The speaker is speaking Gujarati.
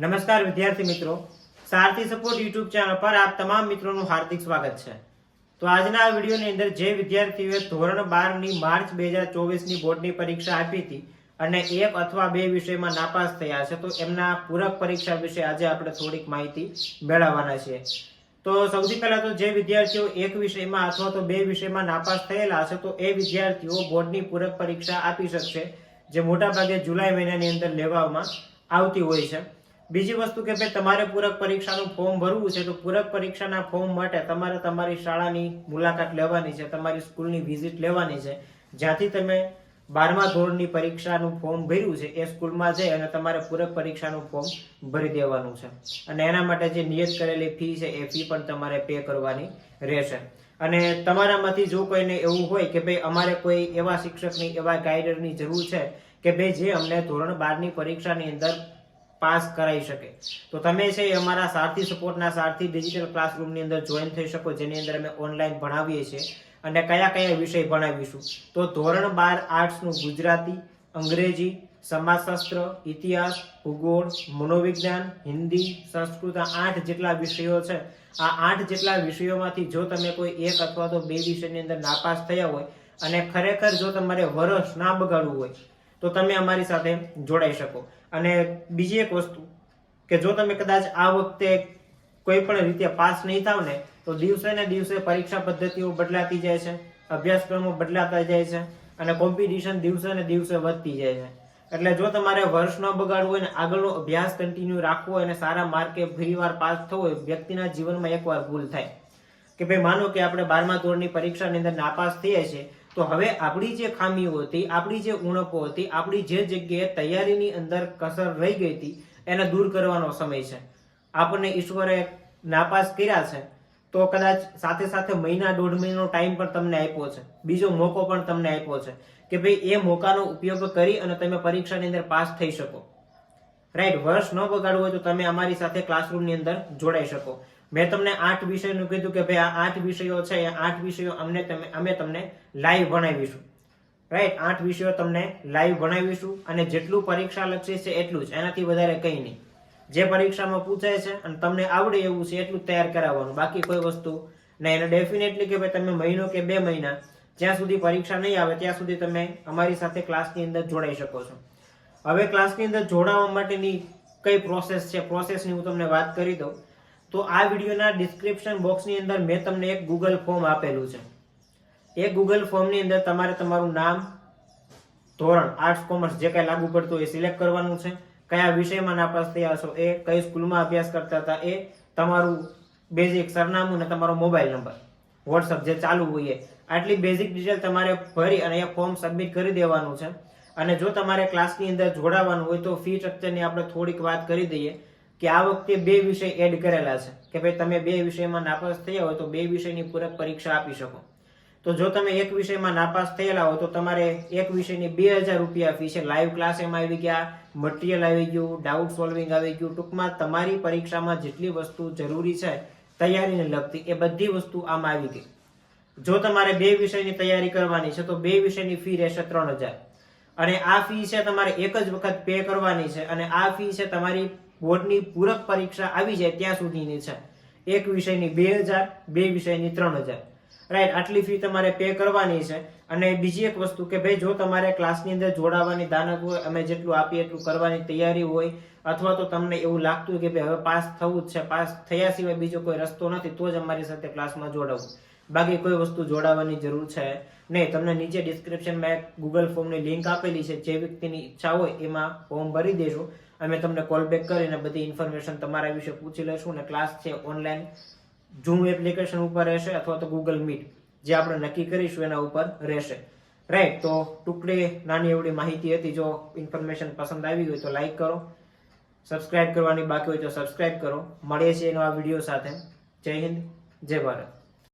નમસ્કાર વિદ્યાર્થી મિત્રો. સારથી સપોર્ટ યુટ્યુબ ચેનલ પર આપ તમામ મિત્રોનું હાર્દિક સ્વાગત છે. તો આજના આ વિડીયોની અંદર જે વિદ્યાર્થીઓએ ધોરણ બારની માર્ચ બે હજાર ચોવીસની બોર્ડની પરીક્ષા આપી હતી અને એક અથવા બે વિષયમાં નાપાસ થયા છે, તો એમના પૂરક પરીક્ષા વિશે આજે આપણે થોડીક માહિતી મેળવવાના છીએ. તો સૌથી પહેલા તો જે વિદ્યાર્થીઓ એક વિષયમાં અથવા તો બે વિષયમાં નાપાસ થયેલા હશે તો એ વિદ્યાર્થીઓ બોર્ડની પૂરક પરીક્ષા આપી શકશે, જે મોટાભાગે જુલાઈ મહિનાની અંદર લેવામાં આવતી હોય છે. બીજી વસ્તુ કે ભાઈ તમારે પૂરક પરીક્ષાનું ફોર્મ ભરવું છે તો પૂરક પરીક્ષાના ફોર્મ માટે તમારે તમારી શાળાની મુલાકાત લેવાની છે, તમારી સ્કૂલની વિઝિટ લેવાની છે. જ્યાંથી તમે બારમા ધોરણની પરીક્ષાનું ફોર્મ ભર્યું છે, એ સ્કૂલમાં જઈ અને તમારે પૂરક પરીક્ષાનું ફોર્મ ભરી દેવાનું છે. અને એના માટે જે નિયત કરેલી ફી છે, એ ફી પણ તમારે પે કરવાની રહેશે. અને તમારામાંથી જો કોઈને એવું હોય કે ભાઈ અમારે કોઈ એવા શિક્ષકની, એવા ગાઈડરની જરૂર છે કે ભાઈ જે અમને ધોરણ બારની પરીક્ષાની અંદર પાસ કરાવી શકે. તો તમે છે અમારા સારથી સપોર્ટના સારથી ડિજિટલ ક્લાસરૂમની અંદર જોઈન થઈ શકો, જેની અંદર અમે ઓનલાઈન ભણાવીએ છીએ અને કયા કયા વિષય ભણાવીશું. તો ધોરણ બાર આર્ટ્સનું ગુજરાતી, અંગ્રેજી, સમાજશાસ્ત્ર, ઇતિહાસ, ભૂગોળ, મનોવિજ્ઞાન, હિન્દી, સંસ્કૃત આઠ જેટલા વિષયો છે. આ આઠ જેટલા વિષયોમાંથી જો તમે કોઈ એક અથવા તો બે વિષયની અંદર નાપાસ થયા હોય અને ખરેખર જો તમારે વરસ ના બગાડવું હોય તો તમે અમારી સાથે જોડાઈ શકો. અને બીજી એક વસ્તુ, કે જો તમે કદાચ આ વખતે કોઈ પણ રીતે પાસ નહીં થાવ ને, તો દિવસે ને દિવસે પરીક્ષા પદ્ધતિઓ બદલાતી જાય છે, અભ્યાસક્રમો બદલાતા જાય છે, અને કોમ્પિટિશન દિવસે ને દિવસે વધતી જાય છે. એટલે જો તમારે વર્ષ ન બગાડવું હોય ને, આગળનો અભ્યાસ કન્ટિન્યુ રાખવો હોય અને સારા માર્કે ફરીવાર પાસ થવો હોય, વ્યક્તિના જીવનમાં એકવાર ભૂલ થાય. કે ભાઈ માનો કે આપણે બારમા ધોરણની પરીક્ષાની અંદર નાપાસ થઈએ છીએ તો હવે આપણી જે ખામીઓ હતી, આપણી જે ઉણપો હતી, આપણી જે જગ્યાએ તૈયારીની અંદર કસર રહી ગઈ હતી, એને દૂર કરવાનો સમય છે. આપણને ઈશ્વરે નાપાસ કર્યા છે, તો કદાચ સાથે સાથે મહિના દોઢ મહિનાનો ટાઈમ પણ તમને આપ્યો છે. બીજો મોકો પણ તમને આપ્યો છે કે ભાઈ એ મોકાનો ઉપયોગ કરી અને તમે પરીક્ષાની અંદર પાસ થઈ શકો. રાઈટ વર્ષ ન બગાડવું હોય તો તમે અમારી સાથે ક્લાસરૂમની અંદર જોડાઈ શકો. મેં તમને આઠ વિષયનું કીધું કે ભાઈ આ આઠ વિષયો છે, એ આઠ વિષયો અમને તમે અમે તમને લાઈવ ભણાવીશું. રાઈટ આઠ વિષયો તમને લાઈવ ભણાવીશું અને જેટલું પરીક્ષા લક્ષી છે એટલું જ, એનાથી વધારે કંઈ નહીં. જે પરીક્ષામાં પૂછાય છે અને તમને આવડે એવું છે એટલું તૈયાર કરાવવાનું. બાકી કોઈ વસ્તુ નહીં. એને ડેફિનેટલી કે ભાઈ તમે મહિનો કે બે મહિના જ્યાં સુધી પરીક્ષા નહીં આવે, ત્યાં સુધી તમે અમારી સાથે ક્લાસની અંદર જોડાઈ શકો છો. હવે ક્લાસની અંદર જોડાવા માટેની કઈ પ્રોસેસ છે? પ્રોસેસની હું તમને વાત કરી દઉં. તો આ વિડીયોના ડિસ્ક્રિપ્શન બોક્સની અંદર મેં તમને એક ગૂગલ ફોર્મ આપેલું છે. એ ગૂગલ ફોર્મની અંદર તમારે તમારું નામ, ધોરણ આર્ટ્સ કોમર્સ જે કાંઈ લાગુ પડતું એ સિલેક્ટ કરવાનું છે. કયા વિષયમાં નાપાસ થયા છો એ, કઈ સ્કૂલમાં અભ્યાસ કરતા હતા એ, તમારું બેઝિક સરનામું અને તમારો મોબાઈલ નંબર વોટ્સઅપ જે ચાલુ હોય આટલી બેઝિક ડિટેલ તમારે ભરી અને એ ફોર્મ સબમિટ કરી દેવાનું છે. અને જો તમારે ક્લાસની અંદર જોડાવાનું હોય તો ફી સ્ટ્રક્ચરની આપણે થોડીક વાત કરી દઈએ કે આ વખતે બે વિષય એડ કરેલા છે. કે ભાઈ તમે બે વિષયમાં નાપાસ થયા હોય તો બે વિષયની પૂરક પરીક્ષા આપી શકો. તો જો તમે એક વિષયમાં નાપાસ થયેલા હોય તો તમારે એક વિષયની બે હજાર રૂપિયા ફી છે. લાઈવ ક્લાસ એમાં આવી ગયા મટીરિયલ આવી ગયું ડાઉટ સોલ્વિંગ આવી ગયું. ટૂંકમાં તમારી પરીક્ષામાં જેટલી વસ્તુ જરૂરી છે, તૈયારીને લગતી એ બધી વસ્તુ આમાં આવી ગઈ. જો તમારે બે વિષયની તૈયારી કરવાની છે તો બે વિષયની ફી રહેશે ત્રણ હજાર. અને આ ફી છે તમારે એક જ વખત પે કરવાની છે અને આ ફી છે તમારી બોર્ડની પૂરક પરીક્ષા આવી જાય ત્યાં સુધીની છે. એક વિષયની બે હજાર, બે વિષયની ત્રણ હજાર. રાઈટ આટલી ફી તમારે પે કરવાની છે અને બીજી એક વસ્તુ કે ભાઈ જો તમારે ક્લાસની અંદર જોડાવાની દાનક હોય, અમે જેટલું આપીએ એટલું કરવાની તૈયારી હોય, અથવા તો તમને એવું લાગતું કે ભાઈ હવે પાસ થવું જ છે પાસ થયા સિવાય બીજો કોઈ રસ્તો નથી, તો જ અમારી સાથે ક્લાસમાં જોડાવું. બાકી કોઈ વસ્તુ જોડાવાની જરૂર છે નહીં. તમને નીચે ડિસ્ક્રિપ્શનમાં એક ગૂગલ ફોર્મની લિંક આપેલી છે. જે વ્યક્તિની ઈચ્છા હોય એમાં ફોર્મ ભરી દેજો. અમે તમને કોલ બેક કરીને બધી ઇન્ફોર્મેશન તમારા વિશે પૂછી લઈશું અને ક્લાસ છે ઓનલાઈન ઝૂમ એપ્લિકેશન ઉપર રહેશે અથવા તો ગૂગલ મીટ જે આપણે નક્કી કરીશું એના ઉપર રહેશે. રાઈટ તો ટુકડે નાની એવડી માહિતી હતી. જો ઇન્ફોર્મેશન પસંદ આવી હોય તો લાઈક કરો. સબસ્ક્રાઇબ કરવાની બાકી હોય તો સબસ્ક્રાઇબ કરો. મળીએ છીએ આ વીડિયો સાથે. જય હિન્દ, જય ભારત.